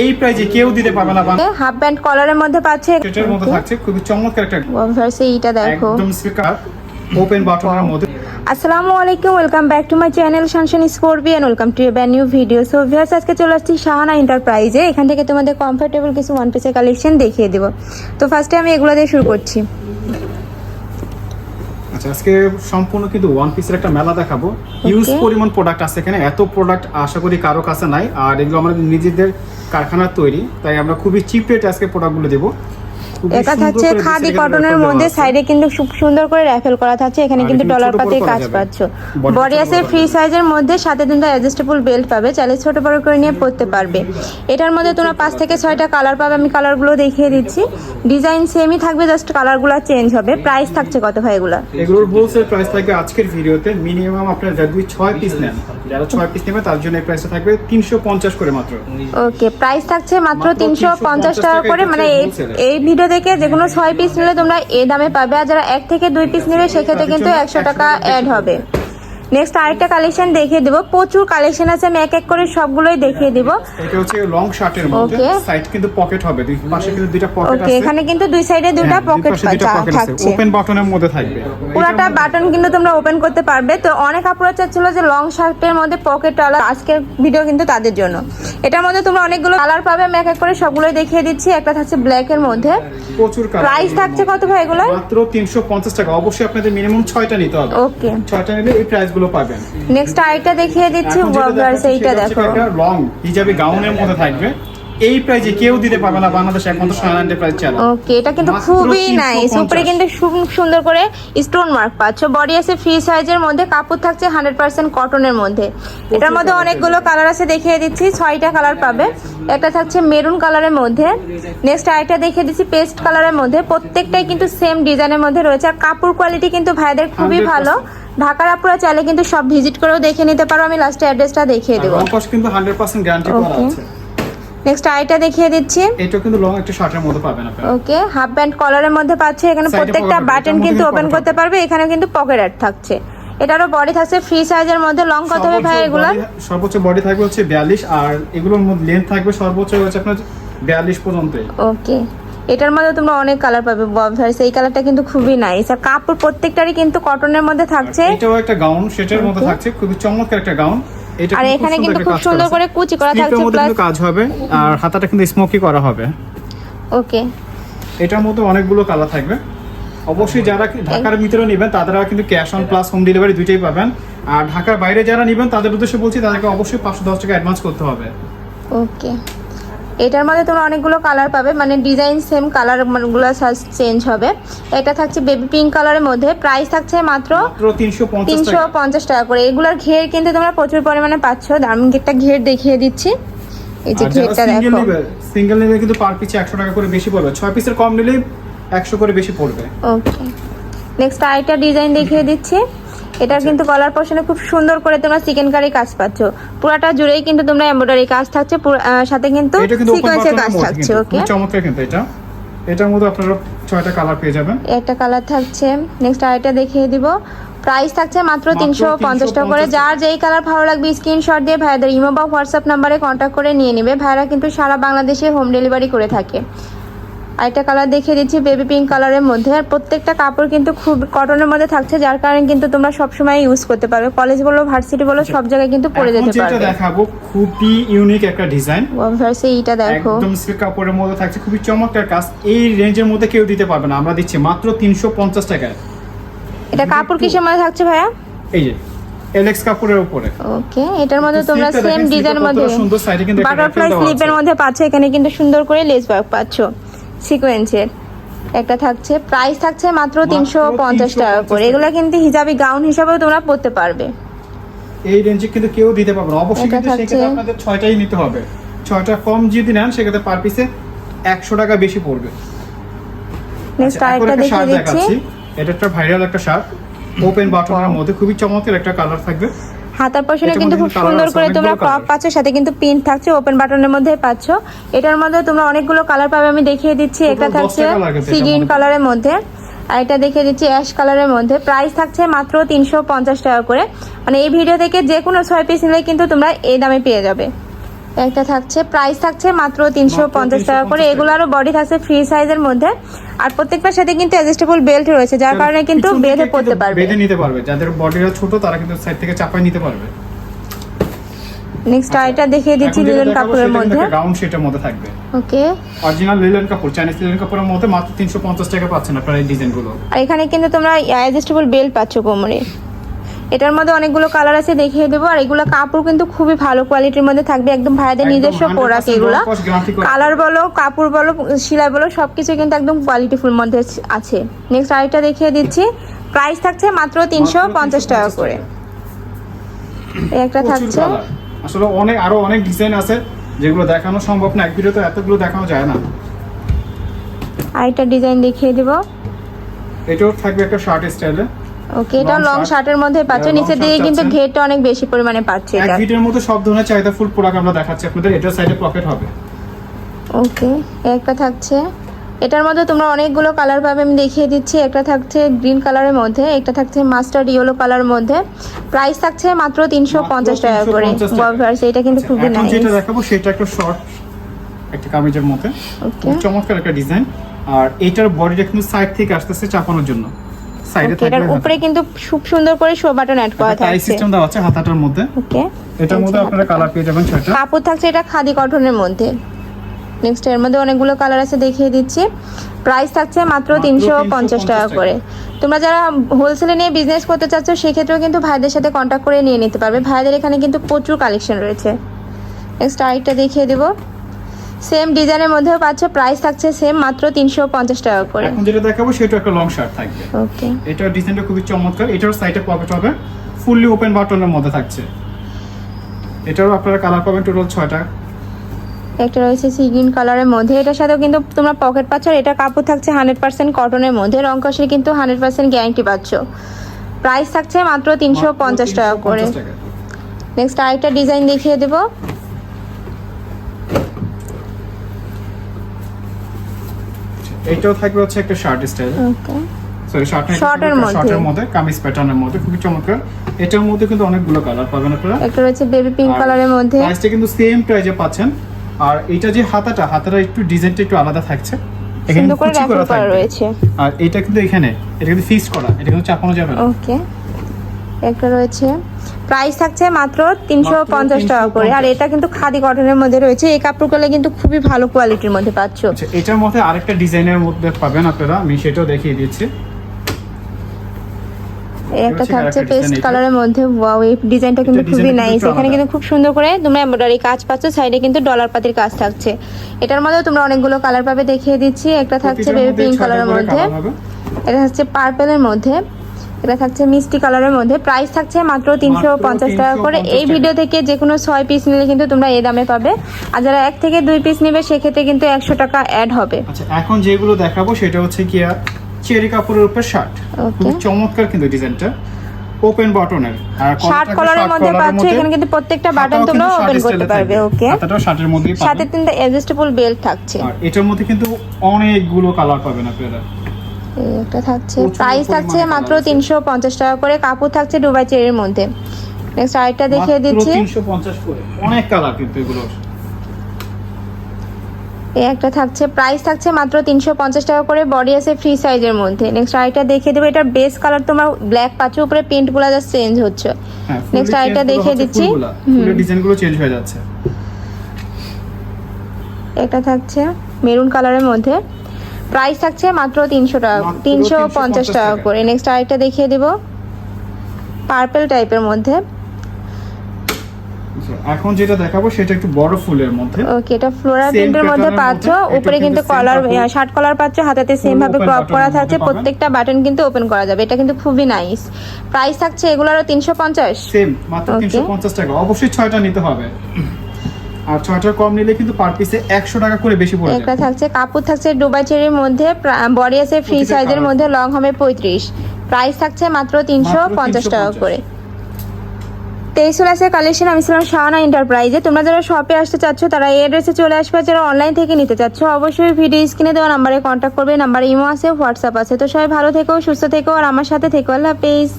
এই প্রাইজে কেউ দিতে পারবে না হাফ প্যান্ট কলারের মধ্যে পাচ্ছে সেটার মধ্যে থাকছে খুবই চমৎকার একটা ওভারসে এইটা দেখো। একদম স্পিকার ওপেন বাটনের মধ্যে। আসসালামু আলাইকুম welcome back to my channel সানসান স্কোরবি অ্যান্ড ওয়েলকাম টু ব্যান নিউ ভিডিও সো ভিউয়ার্স আজকে চলে আসছি শাহানা এন্টারপ্রাইজে এখান থেকে তোমাদের কমফোর্টেবল কিছু ওয়ান পিসের কালেকশন দেখিয়ে দেবো। তো ফার্স্টে আমি এগুলো দিয়ে শুরু করছি। আচ্ছা আজকে সম্পূর্ণ কিন্তু ওয়ান পিসের একটা মেলা দেখাবো। ইউজ পরিমাণ প্রোডাক্ট আছে এখানে। এত প্রোডাক্ট আশা করি কারও কাছে নাই। আর এগুলো আমাদের নিজেদের কারখানার তৈরি। তাই আমরা খুবই চিপ রেটে আজকে প্রোডাক্টগুলো দেবো। এটা থাকছে খাদি কটনের মধ্যে সাইডে কিন্তু খুব সুন্দর করে র্যাফেল করা থাকছে এখানে কিন্তু ডলার পাতে কাজ পাচ্ছ। বডি আছে ফ্রি সাইজের মধ্যে সাথে কিন্তু অ্যাডজাস্টেবল বেল্ট পাবে চাইলে ছোট বড় করে নিয়ে পরতে পারবে। এটার মধ্যে তোমরা পাঁচ থেকে ছয়টা কালার পাবে আমি কালারগুলো দেখিয়ে দিচ্ছি। ডিজাইন সেমই থাকবে জাস্ট কালারগুলো চেঞ্জ হবে। প্রাইস থাকছে কত ভাই এগুলা? এগুলোর হোলসেল প্রাইস থাকবে আজকের ভিডিওতে। মিনিমাম আপনার যদি ছয় পিস নেন। যারা ছয় পিস নেবে তার জন্য এই প্রাইসটা থাকবে তিনশো পঞ্চাশ করে মাত্র। ওকে প্রাইস থাকছে মাত্র মাত্র তিনশো পঞ্চাশ 350 টাকা করে মানে এই এই ভিডিও থেকে যে কোনো ছয় পিস নিলে তোমরা এ দামে পাবে। আর যারা এক থেকে দুই পিস নেবে সেক্ষেত্রে কিন্তু একশো 100 টাকা টাকা অ্যাড হবে। নেক্সট আরেকটা কালেকশন দেখিয়ে দেবো। প্রচুর কালেকশন আছে আমি এক এক করে সবগুলোই দেখিয়ে দিব। এটা হচ্ছে লং শার্টের মধ্যে। সাইড কিন্তু পকেট হবে। দুই পাশে কিন্তু দুইটা পকেট ওকে এখানে কিন্তু দুই সাইডে দুইটা হ্যাঁ, পকেট থাকছে। ওপেন বাটনের মধ্যে থাকবে। পুরাটা বাটন কিন্তু তোমরা ওপেন করতে পারবে। তো অনেক আপুরা চাচ্ছিল যে লং শার্টের মধ্যে পকেট আলা আজকের ভিডিও কিন্তু তাদের জন্য। এটার মধ্যে তোমরা অনেকগুলো কালার পাবে। আমি এক এক করে সবগুলোই দেখিয়ে দিচ্ছি। একটা থাকছে ব্ল্যাক এর মধ্যে। প্রচুর কালার প্রাইস থাকছে কত ভাই এগুলো মাত্র তিনশো পঞ্চাশ টাকা। অবশ্যই আপনাদের মিনিমাম ছয়টা নিতে হবে। ওকে ছয়টা নিলে এই প্রাইস গুলো পাবেন। নেক্সট আরেকটা দেখিয়ে দিচ্ছি দেখাচ্ছি এইটা দেখো। একটা লং হিজাবি গাউনের মধ্যে থাকবে। এই প্রাইজে কেউ দিতে পারবে না বাংলাদেশ একমাত্র সাধারণ প্রাইস চালা ওকে এটা কিন্তু খুবই নাইস উপরে কিন্তু খুব সুন্দর করে স্টোন মার্ক পাচ্ছ। বডি আছে ফ্রি সাইজের মধ্যে কাপড় থাকছে হান্ড্রেড পার্সেন্ট কটনের মধ্যে। এটার মধ্যে অনেকগুলো কালার আছে দেখিয়ে দিচ্ছি। ছয়টা কালার পাবে। একটা থাকছে মেরুন কালারের মধ্যে। নেক্সট আরেকটা দেখিয়ে দিচ্ছি পেস্ট কালারের মধ্যে। প্রত্যেকটাই কিন্তু সেম ডিজাইনের মধ্যে রয়েছে। আর কাপড় কোয়ালিটি কিন্তু ভাইদের খুবই ভালো। ঢাকার আপুরা চাইলে কিন্তু সব ভিজিট করেও দেখে নিতে পারো। আমি লাস্টে অ্যাড্রেসটা দেখিয়ে দেবো। কিন্তু হান্ড্রেড পার্সেন্ট গ্যারান্টি করা আছে। নেক্সট আইটা দেখিয়ে দিচ্ছি। এটা কিন্তু লং একটা শার্টের মধ্যে পাবেন আপনারা। ওকে হাফ প্যান্ট কলারের মধ্যে পাচ্ছে। এখানে প্রত্যেকটা বাটন কিন্তু ওপেন করতে পারবে। এখানে কিন্তু পকেট অ্যাড থাকছে। এটারও বডি থাকছে ফ্রি সাইজের মধ্যে। লং কত হবে ভাই এগুলো সর্বোচ্চ বডি থাকবে হচ্ছে বিয়াল্লিশ আর এগুলোর মধ্যে লেন্থ থাকবে সর্বোচ্চ হচ্ছে আপনার বিয়াল্লিশ পর্যন্ত ওকে এটার মধ্যে তোমরা অনেক কালার পাবে বব ববভার্স এই কালারটা কিন্তু খুবই নাইস আর কাপড় প্রত্যেকটারই কিন্তু কটনের মধ্যে থাকছে। এটাও একটা গাউন সেটার মধ্যে থাকছে খুবই চমৎকার একটা গাউন এটা আর এখানে কিন্তু খুব সুন্দর করে কুচি করা থাকছে প্লাস কাজ হবে আর হাতাটা কিন্তু স্মোকি করা হবে। ওকে এটার মধ্যে অনেকগুলো কালার থাকবে। অবশ্যই যারা ঢাকার ভিতরে নেবেন তারা কিন্তু cash on plus home delivery দুইটাই পাবেন। আর ঢাকার বাইরে যারা নেবেন তাদের উদ্দেশ্যে বলছি তাদেরকে অবশ্যই পাঁচশো দশ টাকা অ্যাডভান্স করতে হবে। ওকে এটার মধ্যে তোমরা অনেকগুলো কালার পাবে মানে ডিজাইন সেম কালারগুলো চেঞ্জ হবে। এটা থাকছে বেবি পিঙ্ক কালারের মধ্যে। প্রাইস থাকছে মাত্র তিনশো পঞ্চাশ টাকা। করে। এগুলোর ঘের কিন্তু তোমরা প্রচুর পরিমাণে পাচ্ছ। আমি একটা ঘের দেখিয়ে দিচ্ছি। এই যে ঘেরটা দেখো। সিঙ্গেল কিন্তু পার পিছে একশো টাকা করে বেশি পড়বে। ছয় পিসের কম নিলে একশো করে বেশি পড়বে। ওকে নেক্সট আরেকটা ডিজাইন দেখিয়ে দিচ্ছি। এটা কিন্তু গলার পোর্শনে খুব সুন্দর করে তোমরা চিকেন কারি কাজ পাচ্ছ। পুরাটা জুড়েই কিন্তু তোমরা এমব্রয়ডারি কাজ থাকছে সাথে কিন্তু সিকোয়েন্সের কাজ থাকছে ওকে খুব চমৎকার কিন্তু এটা। এটার মধ্যে আপনারা ছয়টা কালার পেয়ে যাবেন। একটা কালার থাকছে। নেক্সট আরেকটা দেখিয়ে দিব। প্রাইস থাকছে মাত্র তিনশো পঞ্চাশ টাকা করে। যার যেই কালার ভালো লাগবে স্ক্রিনশট দিয়ে ভাইদের ইমো বা হোয়াটসঅ্যাপ নাম্বারে কন্ট্যাক্ট করে নিয়ে নেবে। ভাইরা কিন্তু সারা বাংলাদেশে হোম ডেলিভারি করে থাকে। আরেকটা কালার দেখিয়ে দিচ্ছি বেবি পিঙ্ক কালারের মধ্যে। আর প্রত্যেকটা কাপড় কিন্তু খুব কটনের মধ্যে থাকছে যার কারণে কিন্তু তোমরা সবসময় ইউজ করতে পারবে কলেজ বলো ভার্সিটি বলো সব জায়গায় কিন্তু পরে যেতে যেটা পারবে। দেখাবো খুবই ইউনিক একটা ডিজাইন ভার্সে এইটা দেখো। একদম সিল্ক কাপড়ের মধ্যে থাকছে খুবই চমৎকার কাজ। এই রেঞ্জের মধ্যে কেউ দিতে পারবে না আমরা দিচ্ছি মাত্র তিনশো পঞ্চাশ টাকায়। এটা কাপড় কিসের মধ্যে থাকছে ভাইয়া? এই যে এলেক্স কাপড়ের উপরে। ওকে এটার মধ্যে তোমরা সেম ডিজাইনের মধ্যে সুন্দর, কিন্তু একটা বাটারফ্লাই স্লিপের মধ্যে পাচ্ছ এখানে কিন্তু সুন্দর করে লেস ওয়ার্ক পাচ্ছ। সিকোয়েন্সের একটা থাকছে প্রাইস থাকছে মাত্র তিনশো পঞ্চাশ টাকা করে। এগুলো কিন্তু হিজাবি গাউন হিসাবেও তোমরা পরতে পারবে। এই রেঞ্জে কিন্তু কেউ দিতে পারবে না। অবশ্যই কিন্তু সেক্ষেত্রে আপনাদের ছয়টাই নিতে হবে। ছয়টা কম যদি নেন সেক্ষেত্রে পার পিসে একশো টাকা বেশি পড়বে। নেক্সট আচ্ছা, আরেকটা দেখিয়ে দিচ্ছি। এটা একটা ভাইরাল একটা শার্ট ওপেন বাটনের মধ্যে খুবই চমৎকার একটা কালার থাকবে। হাতার পশনে কিন্তু খুব সুন্দর করে তোমরা ক্রপ। পাচ্ছ সাথে কিন্তু প্রিন্ট থাকছে ওপেন বাটনের মধ্যে পাচ্ছ। এটার মধ্যে তোমরা অনেকগুলো কালার পাবে আমি দেখিয়ে দিচ্ছি। এটা একটা থাকছে সি গ্রিন কালারের মধ্যে আর এটা দেখিয়ে দিচ্ছি অ্যাশ কালারের মধ্যে। প্রাইস থাকছে মাত্র তিনশো পঞ্চাশ টাকা করে। মানে এই ভিডিও থেকে যে কোনো ছয় পিস নিলে কিন্তু তোমরা এই দামে পেয়ে যাবে। একটা থাকছে প্রাইস থাকছে মাত্র তিনশো পঞ্চাশ টাকা করে। 350 এগুলোরও বডি থাকছে ফ্রি সাইজের মধ্যে। আর প্রত্যেকটার সাথে কিন্তু অ্যাডজাস্টেবল বেল্ট রয়েছে যার কারণে কিন্তু বেঁধে পড়তে পারবে। বেঁধে নিতে পারবে। যাদের বডিটা ছোট তারা কিন্তু সাইড থেকে চাপাই নিতে পারবে। নেক্সট আইটা দেখিয়ে দিচ্ছি লিলেন কাপড়ের মধ্যে। রাউন্ড শেটের মধ্যে থাকবে। ওকে অরিজিনাল লিলেন কাপড় চাইনিজ লিলেন কাপড়ের মধ্যে মাত্র তিনশো পঞ্চাশ টাকা পাচ্ছেন আপনারা এই ডিজাইনগুলো আর এখানে কিন্তু তোমরা অ্যাডজাস্টেবল বেল্ট পাচ্ছ কোমরে। এটার মধ্যে অনেকগুলো কালার আছে দেখিয়ে দেবো। আর এগুলো কাপড় কিন্তু খুবই ভালো কোয়ালিটির মধ্যে থাকবে। একদম ভাইদের নিজস্ব 100% প্রোডাক্ট এগুলো। কালার বলো কাপড় বলো সেলাই বলো সবকিছু কিন্তু একদম কোয়ালিটিফুল মধ্যে আছে নেক্সট আরেকটা দেখিয়ে দিচ্ছি। প্রাইস থাকছে মাত্র তিনশো পঞ্চাশ টাকা করে। এই একটা থাকছে। আসলে অনেক আরও অনেক ডিজাইন আছে যেগুলো দেখানো সম্ভব না। এক ভিডিওতে এতগুলো দেখানো যায় না। আরেকটা ডিজাইন দেখিয়ে দিব। এটাও থাকবে একটা শার্ট স্টাইলে ওকে এটা লং শার্টের মধ্যে পাচ্ছ এটা long নিচের দিকে কিন্তু। ঘেরটা অনেক বেশি পরিমাণে পাচ্ছে এক এটা। মধ্যে সব ধরনের চাহিদা ফুল প্রোডাক্ট আমরা দেখাচ্ছি আপনাদের এটার সাইডে পকেট হবে। ওকে একটা থাকছে। এটার মধ্যে তোমরা অনেকগুলো কালার পাবে আমি দেখিয়ে দিচ্ছি। একটা থাকছে গ্রিন কালারের মধ্যে একটা থাকছে মাস্টার্ড ইয়েলো কালার মধ্যে। প্রাইস থাকছে মাত্র তিনশো পঞ্চাশ টাকা করে। 350 এটা কিন্তু খুবই এখন নাইস যেটা দেখাবো সেটা একটা শর্ট একটা কামিজের মধ্যে। ওকে। চমৎকার একটা ডিজাইন আর এটার বডিটা কিন্তু সাইড থেকে আসতেছে চাপানোর জন্য। সাইডে ওকে এটার উপরে কিন্তু খুব সুন্দর করে শো বাটন অ্যাড করা টাই থাকছে। সিস্টেম দেওয়া আছে হাতাটার মধ্যে। ওকে এটার মধ্যে আপনারা কালার পেয়ে যাবেন ছয়টা। কাপড় থাকছে এটা খাদি কটনের মধ্যে। নেক্সট এর মধ্যে অনেকগুলো কালার আছে দেখিয়ে দিচ্ছি। প্রাইস থাকছে মাত্র তিনশো পঞ্চাশ 350 টাকা টাকা। করে। তোমরা যারা হোলসেলে নিয়ে বিজনেস করতে চাচ্ছ সেক্ষেত্রেও কিন্তু ভাইদের সাথে কন্ট্যাক্ট করে নিয়ে নিতে পারবে। ভাইদের এখানে কিন্তু প্রচুর কালেকশন রয়েছে। নেক্সট আরেকটা দেখিয়ে দেবো। সেম ডিজাইনের মধ্যেও পাচ্ছ প্রাইস থাকছে সেম মাত্র তিনশো পঞ্চাশ টাকা করে। এখন যেটা দেখাবো সেটা একটা লং শার্ট থাকবে। ওকে এটার ডিজাইনটা খুবই চমৎকার। এটার সাইডে পকেট হবে ফুললি ওপেন বাটনের মধ্যে থাকছে। এটারও আপনারা কালার পাবেন টোটাল ছয়টা। একটা রয়েছে সি গ্রিন কালারের মধ্যে। এটার সাথেও কিন্তু তোমরা পকেট পাচ্ছ আর এটা কাপড় থাকছে হান্ড্রেড পার্সেন্ট কটনের মধ্যে। রং কষের কিন্তু হান্ড্রেড পার্সেন্ট গ্যারান্টি পাচ্ছ। প্রাইস থাকছে মাত্র তিনশো পঞ্চাশ টাকা করে। নেক্সট আরেকটা ডিজাইন দেখিয়ে দেব। এইটাও থাকবে হচ্ছে একটা শার্ট স্টাইল ওকে সরি মধ্যে। শার্টের মধ্যে কামিজ প্যাটার্নের মধ্যে খুবই চমৎকার। এটার মধ্যে কিন্তু অনেকগুলো কালার পাবেন আপনারা। একটা রয়েছে বেবি পিঙ্ক আর কালারের মধ্যে। প্রাইসটা কিন্তু সেম প্রাইজে পাচ্ছেন। আর এটা যে হাতাটা হাতাটা একটু ডিজাইনটা একটু আলাদা থাকছে। এখানে কুচি করা করা রয়েছে। আর এটা কিন্তু এখানে এটা কিন্তু ফিক্স করা এটা কিন্তু চাপানো যাবে না। ওকে একটা রয়েছে প্রাইস থাকছে মাত্র তিনশো পঞ্চাশ টাকা করে। আর এটা কিন্তু খাদি কটনের মধ্যে রয়েছে। এই কাপড়গুলো কিন্তু খুবই ভালো কোয়ালিটির মধ্যে পাচ্ছ। আচ্ছা এটার মধ্যে আরেকটা ডিজাইনের মধ্যে পাবেন আপনারা। আমি সেটাও দেখিয়ে দিচ্ছি। একটা থাকছে পেস্ট কালারের মধ্যে। ওয়াও এই ডিজাইনটা কিন্তু খুবই নাইস এখানে কিন্তু খুব সুন্দর করে তোমরা এমব্রয়ডারি কাজ পাচ্ছ সাইডে কিন্তু ডলার পাতির কাজ থাকছে। এটার মধ্যেও তোমরা অনেকগুলো কালার পাবে দেখিয়ে দিচ্ছি। একটা থাকছে বেবি পিঙ্ক কালারের মধ্যে। এটা হচ্ছে পার্পেলের মধ্যে। এটা থাকছে মিষ্টি কালারের মধ্যে। প্রাইস থাকছে মাত্র তিনশো পঞ্চাশ টাকা করে। এই ভিডিও থেকে যে কোনো ছয় পিস নিলে কিন্তু তোমরা এই দামে পাবে। আর যারা এক থেকে দুই পিস নেবে সেক্ষেত্রে কিন্তু একশো টাকা অ্যাড হবে। আচ্ছা এখন যেগুলো দেখাবো সেটা হচ্ছে কি চেরি কাপড়ের উপর শার্ট খুব চমৎকার কিন্তু ডিজাইনটা। ওপেন বাটনের আর শার্ট কলারের মধ্যে পাচ্ছ এখানে কিন্তু প্রত্যেকটা বাটন তোমরা ওপেন করতে পারবে ওকে হাতাটাও শার্টের মধ্যেই সাথে পাবেন। তিনটা অ্যাডজাস্টেবল বেল্ট থাকছে। আর এটার মধ্যে কিন্তু অনেকগুলো কালার পাবেন আপনারা। এই একটা থাকছে। প্রাইস থাকছে মাত্র। তিনশো পঞ্চাশ টাকা করে। কাপড় থাকছে দুবাই চেরির মধ্যে। নেক্সট আরেকটা দেখিয়ে দিচ্ছি। অনেক কালার কিন্তু এগুলো। এই একটা থাকছে। প্রাইস থাকছে মাত্র তিনশো পঞ্চাশ টাকা করে। বডি আছে ফ্রি সাইজের মধ্যে। নেক্সট আরেকটা দেখিয়ে দেবো। এটার বেস কালার তোমার ব্ল্যাক পাচ্ছ উপরে প্রিন্টগুলা জাস্ট চেঞ্জ হচ্ছে। হ্যাঁ Next আরেকটা দেখিয়ে দিচ্ছি। ডিজাইনগুলো চেঞ্জ হয়ে যাচ্ছে। একটা থাকছে মেরুন কালারের মধ্যে। প্রাইস থাকছে মাত্র তিনশো টাকা তিনশো পঞ্চাশ টাকা। করে। নেক্সট আরেকটা দেখিয়ে দেবো। পার্পেল টাইপের মধ্যে। আচ্ছা, এখন যেটা দেখাবো সেটা একটু বড় ফুলের মধ্যে। ওকে এটা ফ্লোরাল প্রিন্টের মধ্যে পাচ্ছ। উপরে কিন্তু কলার শার্ট কলার পাচ্ছ হাতাতে সেম ভাবে ক্রপ করা থাকছে। প্রত্যেকটা বাটন কিন্তু ওপেন করা যাবে। এটা কিন্তু খুবই নাইস প্রাইস থাকছে এগুলোরও তিনশো পঞ্চাশ। সেম মাত্র Okay. তিনশো পঞ্চাশ টাকা। অবশ্যই ছয়টা নিতে হবে। আর ছয়টার কম নিলে কিন্তু পার পিসে একশো টাকা করে বেশি পড়ে একটা থাকছে কাপড় থাকছে ডুবাই চেরির মধ্যে বডি আছে ফ্রি সাইজের মধ্যে লং হবে পঁয়ত্রিশ। প্রাইস থাকছে মাত্র তিনশো পঞ্চাশ টাকা 350 করে। তেইশোলাসের কালেকশন আমি ছিলাম শাহানা এন্টারপ্রাইজে তোমরা যারা শপে আসতে চাচ্ছ তারা এই অ্যাড্রেসে চলে আসবে। যারা অনলাইন থেকে নিতে চাচ্ছ অবশ্যই ভিডিও স্ক্রিনে দেওয়া নাম্বারে কন্ট্যাক্ট করবে। নাম্বারে ইমো আছে হোয়াটসঅ্যাপ আছে। তো সবাই ভালো থেকো সুস্থ থেকো আর আমার সাথে থেকো। আল্লাহ হাফেজ।